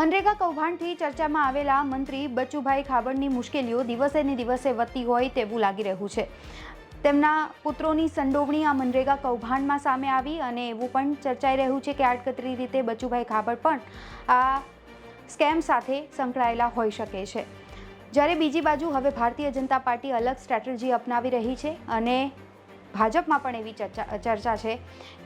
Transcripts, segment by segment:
મનરેગા કૌભાંડથી ચર્ચામાં આવેલા મંત્રી બચુભાઈ ખાબડની મુશ્કેલીઓ દિવસે ને દિવસે વધતી હોય તેવું લાગી રહ્યું છે. તેમના પુત્રોની સંડોવણી આ મનરેગા કૌભાંડમાં સામે આવી અને એવું પણ ચર્ચાઈ રહ્યું છે કે આડકતરી રીતે બચુભાઈ ખાબડ પણ આ સ્કેમ સાથે સંકળાયેલા હોઈ શકે છે. જ્યારે બીજી બાજુ હવે ભારતીય જનતા પાર્ટી અલગ સ્ટ્રેટેજી અપનાવી રહી છે અને ભાજપમાં પણ એવી ચર્ચા ચર્ચા છે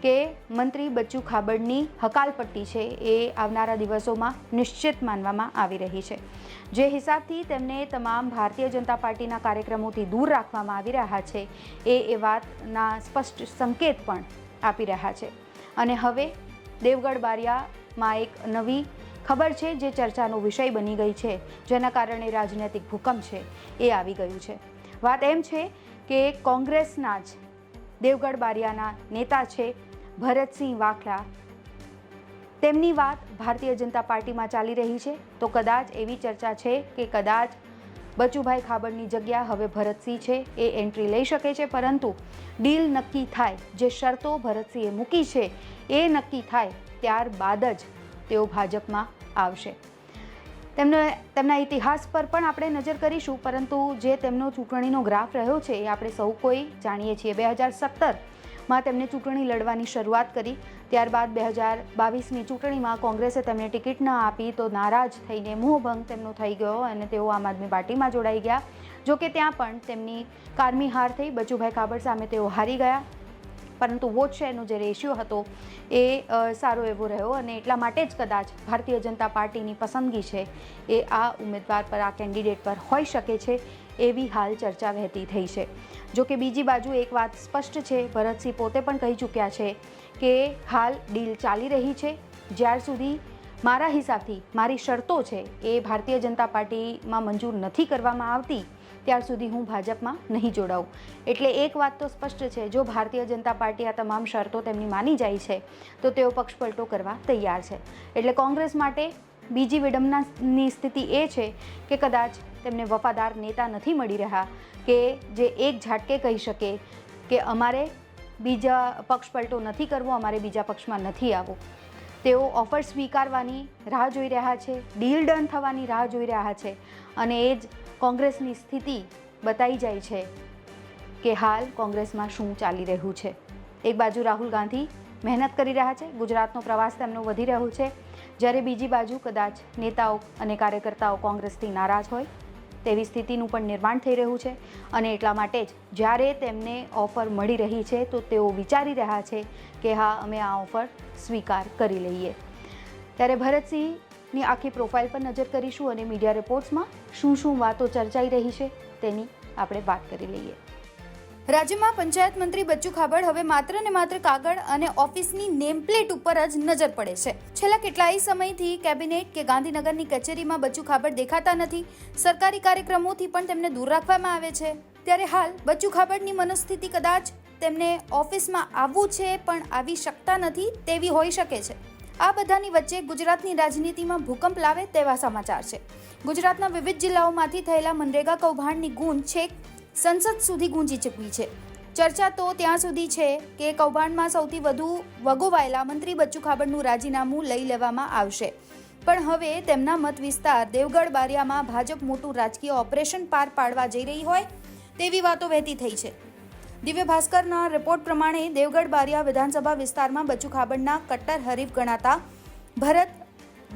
કે મંત્રી બચ્ચુ ખાબડની હકાલપટ્ટી છે એ આવનારા દિવસોમાં નિશ્ચિત માનવામાં આવી રહી છે. જે હિસાબથી તેમને તમામ ભારતીય જનતા પાર્ટીના કાર્યક્રમોથી દૂર રાખવામાં આવી રહ્યા છે એ એ વાતના સ્પષ્ટ સંકેત પણ આપી રહ્યા છે. અને હવે દેવગઢ બારિયામાં એક નવી ખબર છે જે ચર્ચાનો વિષય બની ગઈ છે, જેના કારણે રાજનૈતિક ભૂકંપ છે એ આવી ગયું છે. વાત એમ છે કે કોંગ્રેસના જ દેવગઢ બારિયાના નેતા છે ભરતસિંહ વાખલા તેમની વાત ભારતીય જનતા પાર્ટીમાં ચાલી રહી છે. તો કદાચ એવી ચર્ચા છે કે કદાચ બચુભાઈ ખાબડની જગ્યા હવે ભરતસિંહ છે એ એન્ટ્રી લઈ શકે છે. પરંતુ ડીલ નક્કી થાય, જે શરતો ભરતસિંહે મૂકી છે એ નક્કી થાય ત્યારબાદ જ તેઓ ભાજપમાં આવશે. તેમનો તેમના ઇતિહાસ પર પણ આપણે નજર કરીશું, પરંતુ જે તેમનો ચૂંટણીનો ગ્રાફ રહ્યો છે, એ આપણે સૌ કોઈ જાણીએ છીએ. બે હજાર સત્તરમાં તેમને ચૂંટણી લડવાની શરૂઆત કરી, ત્યારબાદ બે હજાર બાવીસની ચૂંટણીમાં કોંગ્રેસે તેમને ટિકિટ ન આપી, તો નારાજ થઈને મોહભંગ તેમનો થઈ ગયો અને તેઓ આમ આદમી પાર્ટીમાં જોડાઈ ગયા. જોકે ત્યાં પણ તેમની કારમી હાર થઈ, બચુભાઈ કાબડ સામે તેઓ હારી ગયા. પરંતુ વોટ શેરનો જે રેશિયો હતો એ સારો એવો રહ્યો અને એટલા માટે જ કદાચ ભારતીય જનતા પાર્ટીની પસંદગી છે એ આ ઉમેદવાર પર, આ કેન્ડિડેટ પર હોઈ શકે છે એવી હાલ ચર્ચા વહેતી થઈ છે. જો કે બીજી બાજુ એક વાત સ્પષ્ટ છે, ભરતસિંહ પોતે પણ કહી ચૂક્યા છે કે હાલ ડીલ ચાલી રહી છે. જ્યાર સુધી મારા હિસાબથી મારી શરતો છે એ ભારતીય જનતા પાર્ટીમાં મંજૂર નથી કરવામાં આવતી ત્યાર સુધી હું ભાજપમાં નહીં જોડાઉં. એટલે એક વાત તો સ્પષ્ટ છે, જો ભારતીય જનતા પાર્ટી આ તમામ શરતો તેમની માની જાય છે, તો તેઓ પક્ષપલટો કરવા તૈયાર છે. એટલે કોંગ્રેસ માટે બીજી વિડંબનાની સ્થિતિ એ છે કે કદાચ તેમને વફાદાર નેતા નથી મળી રહ્યા, કે જે એક ઝાટકે કહી શકે કે અમારે બીજા પક્ષપલટો નથી કરવો, અમારે બીજા પક્ષમાં નથી આવવું. તેઓ ઓફર સ્વીકારવાની રાહ જોઈ રહ્યા છે, ડીલ ડન થવાની રાહ જોઈ રહ્યા છે, અને એ જ કોંગ્રેસની સ્થિતિ બતાઈ જાય છે કે હાલ કોંગ્રેસમાં શું ચાલી રહ્યું છે. એક બાજુ રાહુલ ગાંધી મહેનત કરી રહ્યા છે, ગુજરાતનો પ્રવાસ તેમનો વધી રહ્યો છે. જ્યારે બીજી બાજુ કદાચ નેતાઓ અને કાર્યકર્તાઓ કોંગ્રેસથી નારાજ હોય, તેવી સ્થિતિનું પણ નિર્માણ થઈ રહ્યું છે. અને એટલા માટે જ જ્યારે તેમને ઓફર મળી રહી છે, તો તેઓ વિચારી રહ્યા છે કે હા, અમે આ ઓફર સ્વીકાર કરી લઈએ. ત્યારે ભરતસિંહની આખી પ્રોફાઇલ પર નજર કરીશું અને મીડિયા રિપોર્ટ્સમાં શું શું વાતો ચર્ચાઈ રહી છે તેની આપણે વાત કરી લઈએ. રાજ્યમાં પંચાયત મંત્રી બચ્ચુ ખાબડ હવે માત્ર ને માત્ર કાગળ અને ઓફિસની નેમપ્લેટ ઉપર જ નજર પડે છે. છેલ્લા કેટલાય સમયથી કેબિનેટ કે ગાંધીનગરની કચેરીમાં બચ્ચુ ખાબડ દેખાતા નથી. સરકારી કાર્યક્રમોથી પણ તેમને દૂર રાખવામાં આવે છે. ત્યારે હાલ બચ્ચુ ખાબડની મનસ્થિતિ કદાચ તેમને ઓફિસમાં આવવું છે પણ આવી શકતા નથી તેવી હોઈ શકે છે. આ બધાની વચ્ચે ગુજરાતની રાજનીતિમાં ભૂકંપ લાવે તેવા સમાચાર છે. ગુજરાતના વિવિધ જિલ્લાઓમાંથી થયેલા મનરેગા કૌભાંડની ગૂંજ છેક સંસદ સુધી ગુંજી ચૂકી છે. ચર્ચા તો ત્યાં સુધી છે કે કૌભાંડમાં સૌથી વધુ વગોવાયેલા મંત્રી બચ્ચુ ખાબડનું રાજીનામું લઈ લેવામાં આવશે. પણ હવે તેમના મત વિસ્તાર દેવગઢ બારિયામાં ભાજપ મોટું રાજકીય ઓપરેશન પાર પાડવા જઈ રહી હોય તેવી વાતો વહેતી થઈ છે. દિવ્ય ભાસ્કરના રિપોર્ટ પ્રમાણે દેવગઢ બારિયા વિધાનસભા વિસ્તારમાં બચુ ખાબડના કટ્ટર હરીફ ગણાતા ભરત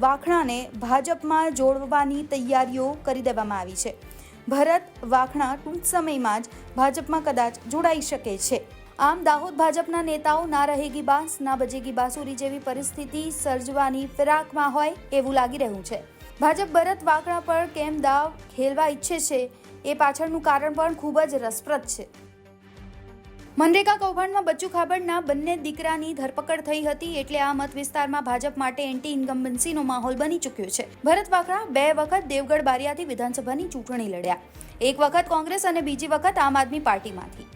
વાખણાને ભાજપમાં જોડવાની તૈયારીઓ કરી દેવામાં આવી છે. ભરત વાખણા ટૂંક સમયમાં જ ભાજપમાં કદાચ જોડાઈ શકે છે. આમ દાહોદ ભાજપના નેતાઓ ના રહેગી બાસ, ના બજેગી બાસુરી જેવી પરિસ્થિતિ સર્જવાની ફિરાકમાં હોય એવું લાગી રહ્યું છે. ભાજપ ભરત વાખણા પર કેમ દાવ ખેલવા ઈચ્છે છે એ પાછળનું કારણ પણ ખૂબ જ રસપ્રદ છે. મનરેગા કૌભાંડમાં બચ્ચુ ખાબડના બંને દીકરાની ધરપકડ થઈ હતી એટલે આ મત વિસ્તારમાં ભાજપ માટે એન્ટી ઇન્કમ્બન્સીનો માહોલ બની ચૂક્યો છે. ભરત વાકરા બે વખત દેવગઢ બારિયાથી વિધાનસભાની ચૂંટણી લડ્યા. એક વખત કોંગ્રેસ અને બીજી વખત આમ આદમી પાર્ટીમાંથી.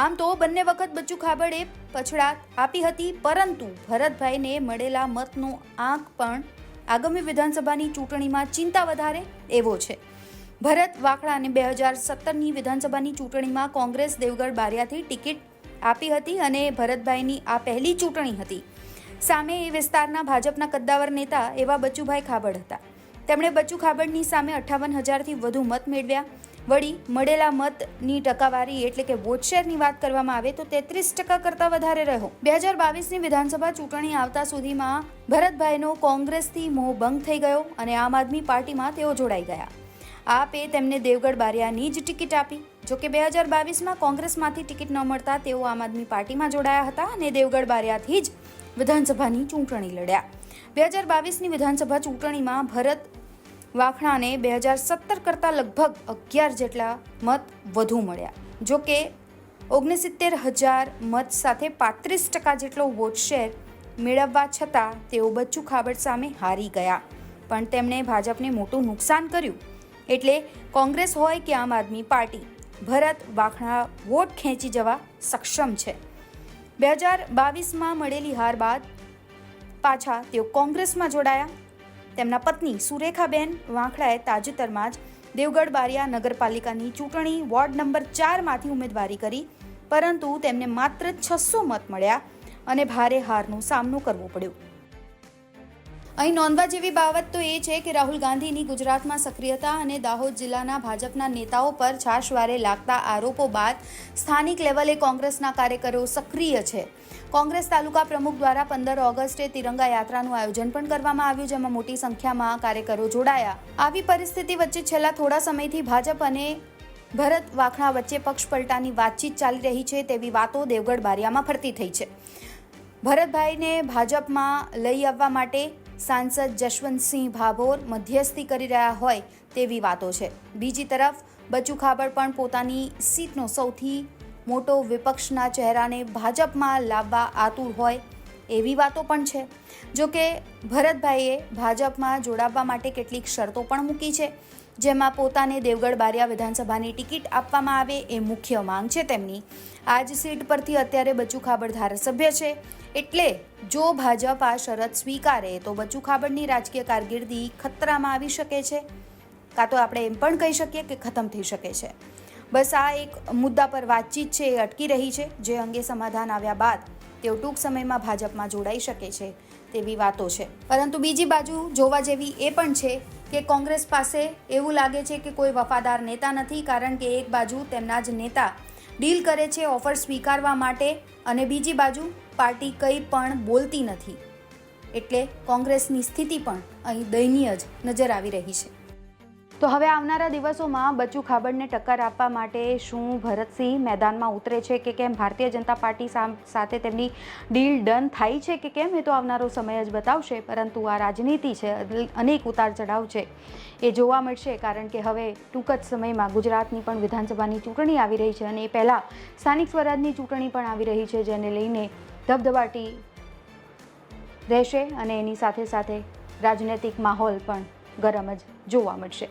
આમ તો બંને વખત બચ્ચુ ખાબડે પછડાટ આપી હતી, પરંતુ ભરતભાઈને મળેલા મતનો આંક પણ આગામી વિધાનસભાની ચૂંટણીમાં ચિંતા વધારે એવો છે. ભરત વાકડાને બે હજાર સત્તરની વિધાનસભાની ચૂંટણીમાં કોંગ્રેસ દેવગઢ બારિયાથી ટિકિટ આપી હતી અને ભરતભાઈની આ પહેલી ચૂંટણી હતી. સામે એ વિસ્તારના ભાજપના કદ્દાવર નેતા એવા બચુભાઈ ખાબડ હતા. તેમણે બચુ ખાબડની સામે અઠ્ઠાવન હજારથી વધુ મત મેળવ્યા. વળી મળેલા મતની ટકાવારી એટલે કે વોટ શેરની વાત કરવામાં આવે તો તેત્રીસ ટકા કરતાં વધારે રહ્યો. બે હજાર બાવીસની વિધાનસભા ચૂંટણી આવતા સુધીમાં ભરતભાઈનો કોંગ્રેસથી મોહ ભંગ થઈ ગયો અને આમ આદમી પાર્ટીમાં તેઓ જોડાઈ ગયા. આપે તેમને દેવગઢ બારિયાની જ ટિકિટ આપી. જોકે બે હજાર બાવીસમાં કોંગ્રેસમાંથી ટિકિટ ન મળતા તેઓ આમ આદમી પાર્ટીમાં જોડાયા હતા અને દેવગઢ બારિયાથી જ વિધાનસભાની ચૂંટણી લડ્યા. બે હજાર બાવીસની વિધાનસભા ચૂંટણીમાં ભરત વાખણાને બે હજાર સત્તર કરતાં લગભગ અગિયાર જેટલા મત વધુ મળ્યા. જોકે ઓગણસિત્તેર હજાર મત સાથે પાંત્રીસ ટકા જેટલો વોટ શેર મેળવવા છતાં તેઓ બચ્ચુ ખાબડ સામે હારી ગયા. પણ તેમણે ભાજપને મોટું નુકસાન કર્યું. એટલે કોંગ્રેસ હોય કે આમ આદમી પાર્ટી ભરત વાખણા વોટ ખેંચી જવા સક્ષમ છે. બે હજાર બાવીસમાં મળેલી હાર બાદ પાછા તેઓ કોંગ્રેસમાં જોડાયા. તેમના પત્ની સુરેખાબેન વાંખડાએ તાજેતરમાં જ દેવગઢ બારિયા નગરપાલિકાની ચૂંટણી વોર્ડ નંબર ચારમાંથી ઉમેદવારી કરી, પરંતુ તેમને માત્ર છસો મત મળ્યા અને ભારે હારનો સામનો કરવો પડ્યો. અહીં નોંધવા જેવી બાબત તો એ છે કે રાહુલ ગાંધીની ગુજરાતમાં સક્રિયતા અને દાહોદ જિલ્લાના ભાજપના નેતાઓ પર છાશવારે લાગતા આરોપો બાદ સ્થાનિક લેવલે કોંગ્રેસના કાર્યકરો સક્રિય છે. કોંગ્રેસ તાલુકા પ્રમુખ દ્વારા પંદર ઓગસ્ટે તિરંગા યાત્રાનું આયોજન પણ કરવામાં આવ્યું, જેમાં મોટી સંખ્યામાં કાર્યકરો જોડાયા. આવી પરિસ્થિતિ વચ્ચે છેલ્લા થોડા સમયથી ભાજપ અને ભરત વાખણા વચ્ચે પક્ષ પલટાની વાતચીત ચાલી રહી છે તેવી વાતો દેવગઢ બારિયામાં ફરતી થઈ છે. ભરતભાઈને ભાજપમાં લઈ આવવા માટે સાંસદ જશવંતસિંહ ભાભોર મધ્યસ્થી કરી રહ્યા હોય તેવી વાતો છે. બીજી તરફ બચુ ખાબડ પણ પોતાની સીટનો સૌથી મોટો વિપક્ષના ચહેરાને ભાજપમાં લાવવા આતુર હોય એવી વાતો પણ છે. જો કે ભરતભાઈએ ભાજપમાં જોડાવવા માટે કેટલીક શરતો પણ મૂકી છે. જેમાં પોતાને દેવગઢ બારિયા વિધાનસભાની ટિકિટ આપવામાં આવે એ મુખ્ય માંગ છે તેમની. આ જ સીટ પરથી અત્યારે બચુ ખાબડ ધારાસભ્ય છે. એટલે જો ભાજપ આ શરત સ્વીકારે તો બચુ ખાબડની રાજકીય કારકિર્દી ખતરામાં આવી શકે છે. કાં તો આપણે એમ પણ કહી શકીએ કે ખતમ થઈ શકે છે. બસ આ એક મુદ્દા પર વાતચીત છે એ અટકી રહી છે, જે અંગે સમાધાન આવ્યા બાદ તેઓ ટૂંક સમયમાં ભાજપમાં જોડાઈ શકે છે તેવી વાતો છે. પરંતુ બીજી બાજુ જોવા જેવી એ પણ છે કે કોંગ્રેસ પાસે એવું લાગે છે કે કોઈ વફાદાર નેતા નથી, કારણ કે એક બાજુ તેમના જ નેતા ડીલ કરે છે ઓફર સ્વીકારવા માટે અને બીજી બાજુ પાર્ટી કંઈ પણ બોલતી નથી. એટલે કોંગ્રેસની સ્થિતિ પણ અહીં દયનીય જ નજર આવી રહી છે. તો હવે આવનારા દિવસોમાં બચુ ખાબડને ટક્કર આપવા માટે શું ભરતસિંહ મેદાનમાં ઉતરે છે કે કેમ? ભારતીય જનતા પાર્ટી સાથે તેમની ડીલ ડન થાય છે કે કેમ એ તો આવનારો સમય જ બતાવશે, પરંતુ આ રાજનીતિ છે અનેક ઉતાર ચઢાવ છે એ જોવા મળશે, કારણ કે હવે ટૂંક જ સમયમાં ગુજરાતની પણ વિધાનસભાની ચૂંટણી આવી રહી છે અને એ પહેલાં સ્થાનિક સ્વરાજની ચૂંટણી પણ આવી રહી છે, જેને લઈને ધબધબાટી રહેશે અને એની સાથે સાથે રાજનૈતિક માહોલ પણ ગરમ જ જોવા મળશે.